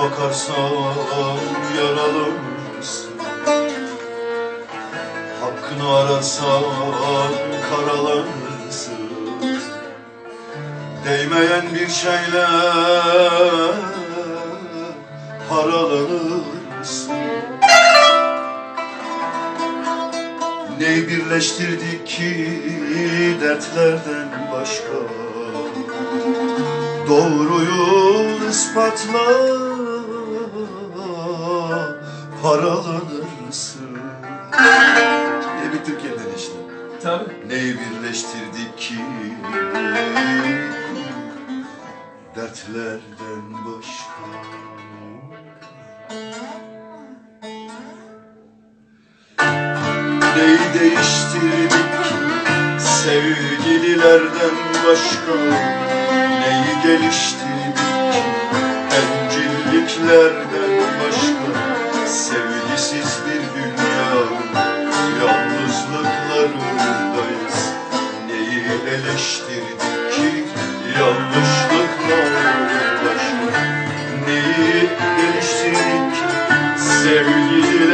Bakarsan yaralısın Hakkını ararsan karalanırsın Değmeyen bir şeyle paralanırsın Neyi birleştirdik ki dertlerden başka? Doğruyu ispatla paralanırsın Ne bir Türkiye'den işte Tabii. Neyi birleştirdik ki? Dertlerden başka Neyi değiştirdik ki? Sevgililerden başka Neyi geliştirdik ki? Bencilliklerden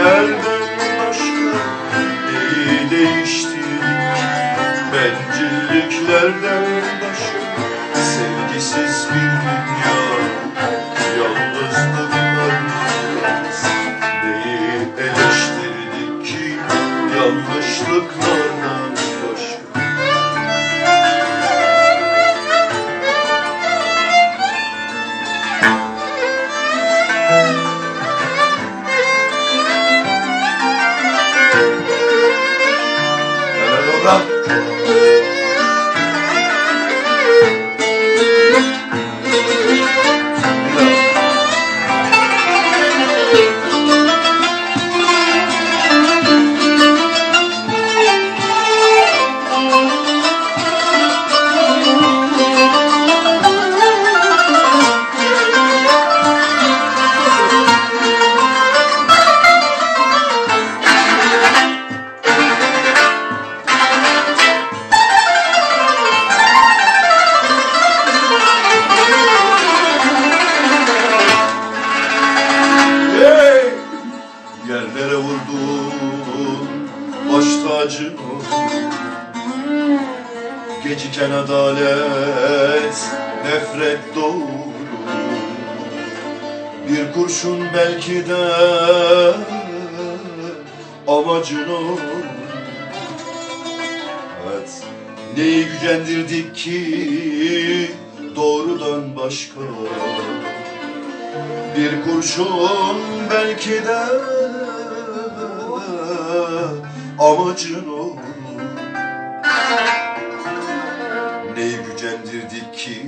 Sevgililerden başka Neyi değiştirdik ki Bencilliklerden başka Sevgisiz bir dünya Yalnızlıklarımız Neyi eleştirdik ki Yanlışlıklardan Blanc. Baş tacın Geciken adalet nefret doğurur Bir kurşun belki de amacın olur. Evet Neyi gücendirdik ki doğrudan başka? Bir kurşun belki de amacın olur Neyi gücendirdik ki?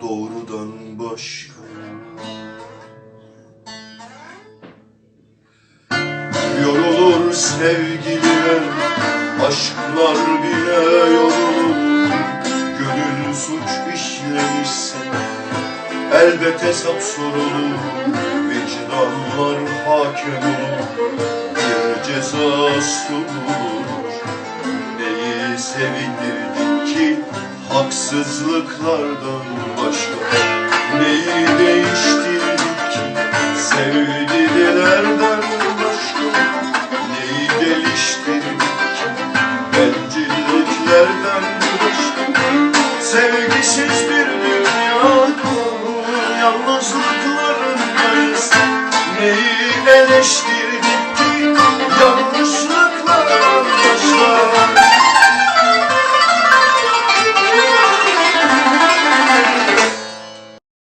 Doğrudan başka. Yorulur sevgililer, aşklar bile yorulur. Gönül suç işlemişse elbet hesap sorulur adamlar hakem olur Bir cezası olur Neyi sevindirdin ki haksızlıklardan başka? Neyi değiştirdik ki sevdilerden başka? Neyi geliştirdik ki bencilliklerden başka? Sevgisiz bir